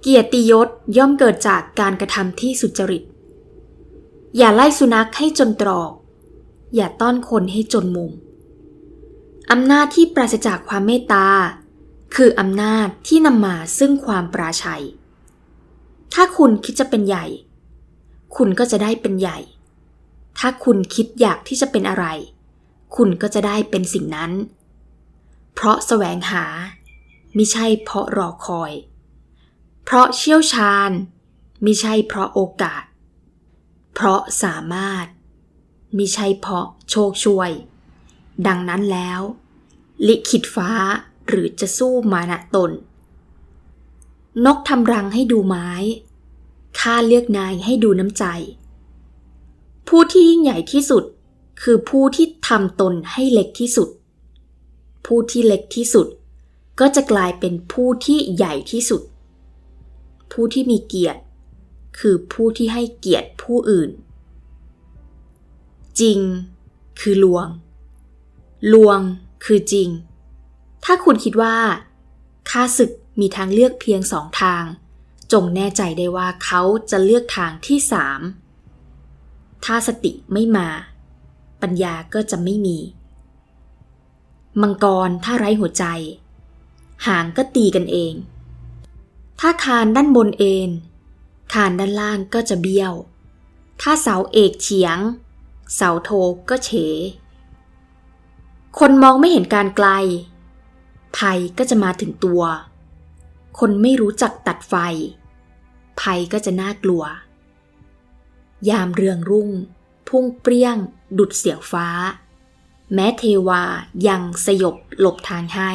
เกียรติยศย่อมเกิดจากการกระทำที่สุจริต อย่าไล่สุนัขให้จนตรอก อย่าต้อนคนให้จนมุม อำนาจที่ปราศจากความเมตตา คืออำนาจที่นำมาซึ่งความปราชัย ถ้าคุณคิดจะเป็นใหญ่ คุณก็จะได้เป็นใหญ่ ถ้าคุณคิดอยากที่จะเป็นอะไร คุณก็จะได้เป็นสิ่งนั้น เพราะแสวงหา มิใช่เพราะรอคอย เพราะเชี่ยวชาญมิใช่เพราะโอกาส เพราะสามารถมิใช่เพราะโชคช่วย ดังนั้นแล้ว ลิขิตฟ้าหรือจะสู้มานะตน นกทำรังให้ดูไม้ ข้าเลือกนายให้ดูน้ำใจ ผู้ที่ยิ่งใหญ่ที่สุดคือผู้ที่ทำตนให้เล็กที่สุด ผู้ที่เล็กที่สุด ก็จะกลายเป็นผู้ที่ใหญ่ที่สุด ผู้ที่มีเกียรติ คือผู้ที่ให้เกียรติผู้อื่น จริง คือลวง ลวงคือจริง ถ้าคุณคิดว่าค่าศึกมีทางเลือกเพียงสองทาง จงแน่ใจได้ว่าเขาจะเลือกทางที่สามถ้าสติไม่มา ปัญญาก็จะไม่มี มังกรถ้าไร้หัวใจ หางก็ตีกันเอง ถ้าคานด้านบนเอ็นคานด้านล่างก็จะเบี้ยว ถ้าเสาเอกเฉียง เสาโทก็เฉ คนมองไม่เห็นการไกล ภัยก็จะมาถึงตัว คนไม่รู้จักตัดไฟ ภัยก็จะน่ากลัว ยามเรืองรุ่ง พุ่งเปรี้ยง ดุดเสียงฟ้า แม้เทวายังสยบหลบทางให้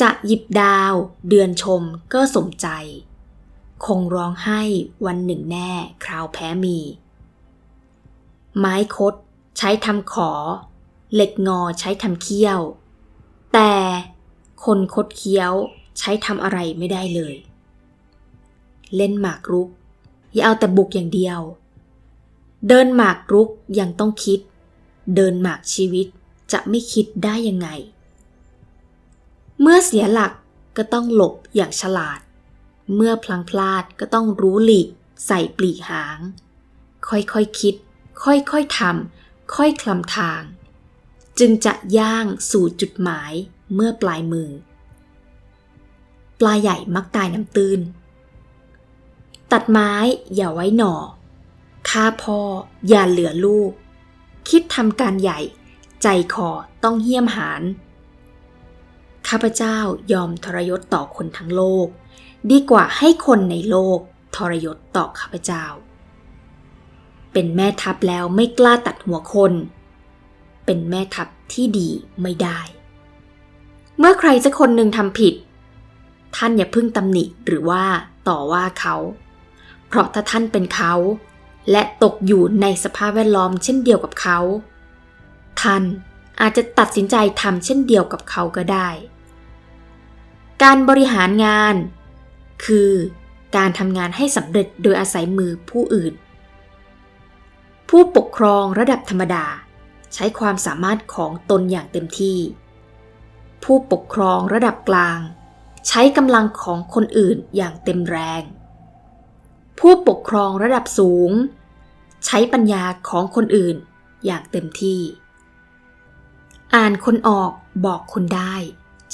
จะหยิบดาว เดือนชมก็สมใจ คงร้องไห้วันหนึ่งแน่คราวแพ้มี ไม้คดใช้ทำขอ เหล็กงอใช้ทำเขี้ยว แต่คนคดเคี้ยวใช้ทำอะไรไม่ได้เลย เล่นหมากรุก อย่าเอาแต่บุกอย่างเดียว เดินหมากรุกยังต้องคิด เดินหมากชีวิตจะไม่คิดได้ยังไง เมื่อเสียหลักก็ต้องหลบอย่างฉลาด เมื่อพลังพลาดก็ต้องรู้หลีก ใส่ปลีกหาง ค่อยๆคคิด ค่อยๆทำค่อยคลำทาง จึงจะย่างสู่จุดหมายเมื่อปลายมือ ปลาใหญ่มักตายน้ำตื้น ตัดไม้อย่าไว้หน่อฆ่าพ่ออย่าเหลือลูก คิดทำการใหญ่ ใจคอต้องเหี้ยมหาน ข้าพเจ้ายอมทรยศต่อคนทั้งโลก ดีกว่าให้คนในโลกทรยศต่อข้าพเจ้า เป็นแม่ทัพแล้วไม่กล้าตัดหัวคน เป็นแม่ทัพที่ดีไม่ได้ เมื่อใครสักคนหนึ่งทำผิด ท่านอย่าพึ่งตำหนิหรือว่าต่อว่าเขา เพราะถ้าท่านเป็นเขา และตกอยู่ในสภาพแวดล้อมเช่นเดียวกับเขา ท่านอาจจะตัดสินใจทำเช่นเดียวกับเขาก็ได้ การบริหารงาน คือการทำงานให้สำเร็จโดยอาศัยมือผู้อื่น ผู้ปกครองระดับธรรมดา ใช้ความสามารถของตนอย่างเต็มที่ ผู้ปกครองระดับกลาง ใช้กำลังของคนอื่นอย่างเต็มแรง ผู้ปกครองระดับสูง ใช้ปัญญาของคนอื่นอย่างเต็มที่ อ่านคนออกบอกคนได้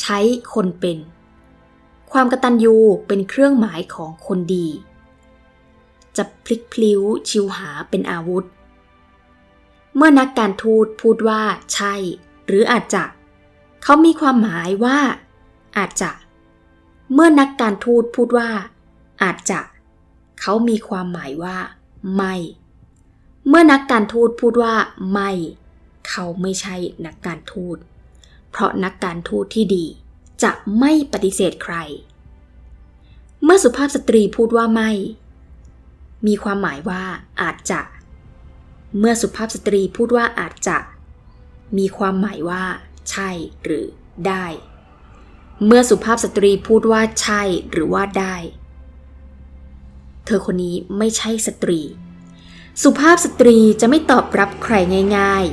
ใช้คนเป็น ความกระตัญญูเป็นเครื่องหมายของคนดี จะพลิกพลิ้วชิวหาเป็นอาวุธ เมื่อนักการทูตพูดว่า ใช่ หรืออาจจะ เขามีความหมายว่า อาจจะ เมื่อนักการทูตพูดว่า อาจจะ เขามีความหมายว่า ไม่ เมื่อนักการทูตพูดว่า ไม่ เขาไม่ใช่นักการทูต เพราะนักการทูตที่ดี จะไม่ปฏิเสธใคร เมื่อสุภาพสตรีพูดว่าไม่ มีความหมายว่าอาจจะ เมื่อสุภาพสตรีพูดว่าอาจจะ มีความหมายว่า ใช่ หรือได้ เมื่อสุภาพสตรีพูดว่าใช่หรือว่าได้ เธอคนนี้ไม่ใช่สตรี สุภาพสตรีจะไม่ตอบรับใครง่าย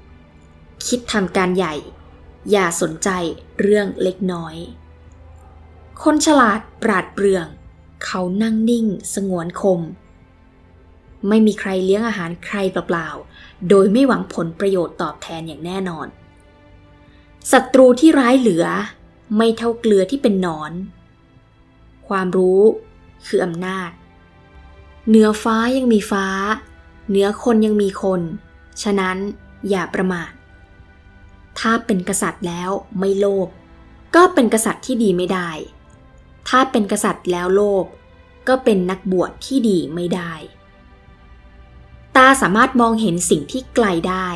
ๆ คิดทำการใหญ่ อย่าสนใจเรื่องเล็กน้อย คนฉลาดปราดเปรื่อง เขานั่งนิ่งสงวนคม ไม่มีใครเลี้ยงอาหารใครเปล่าๆ โดยไม่หวังผลประโยชน์ตอบแทนอย่างแน่นอน ศัตรูที่ร้ายเหลือ ไม่เท่าเกลือที่เป็นนอน ความรู้คืออำนาจ เหนือฟ้ายังมีฟ้า เหนือคนยังมีคน ฉะนั้นอย่าประมาท ถ้าเป็นกษัตริย์แล้วไม่โลภก็เป็นกษัตริย์ที่ดีไม่ได้ ถ้าเป็นกษัตริย์แล้วโลภก็เป็นนักบวชที่ดีไม่ได้ ตาสามารถมองเห็นสิ่งที่ไกลได้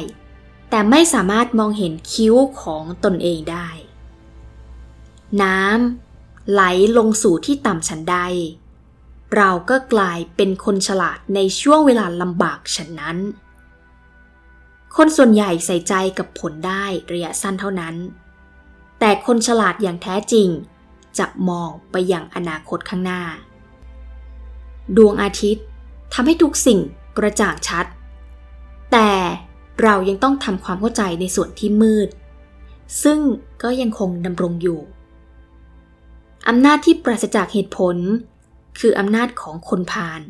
แต่ไม่สามารถมองเห็นคิ้วของตนเองได้ น้ำไหลลงสู่ที่ต่ำฉันใด เราก็กลายเป็นคนฉลาดในช่วงเวลาลำบากฉันนั้น คนส่วนใหญ่ใส่ใจกับผลได้ระยะสั้นเท่านั้น แต่คนฉลาดอย่างแท้จริง จะมองไปอย่างอนาคตข้างหน้า ดวงอาทิตย์ทำให้ทุกสิ่งกระจ่างชัด แต่เรายังต้องทำความเข้าใจในส่วนที่มืด ซึ่งก็ยังคงดำรงอยู่อำนาจที่ปราศจากเหตุผล คืออำนาจของคนพาล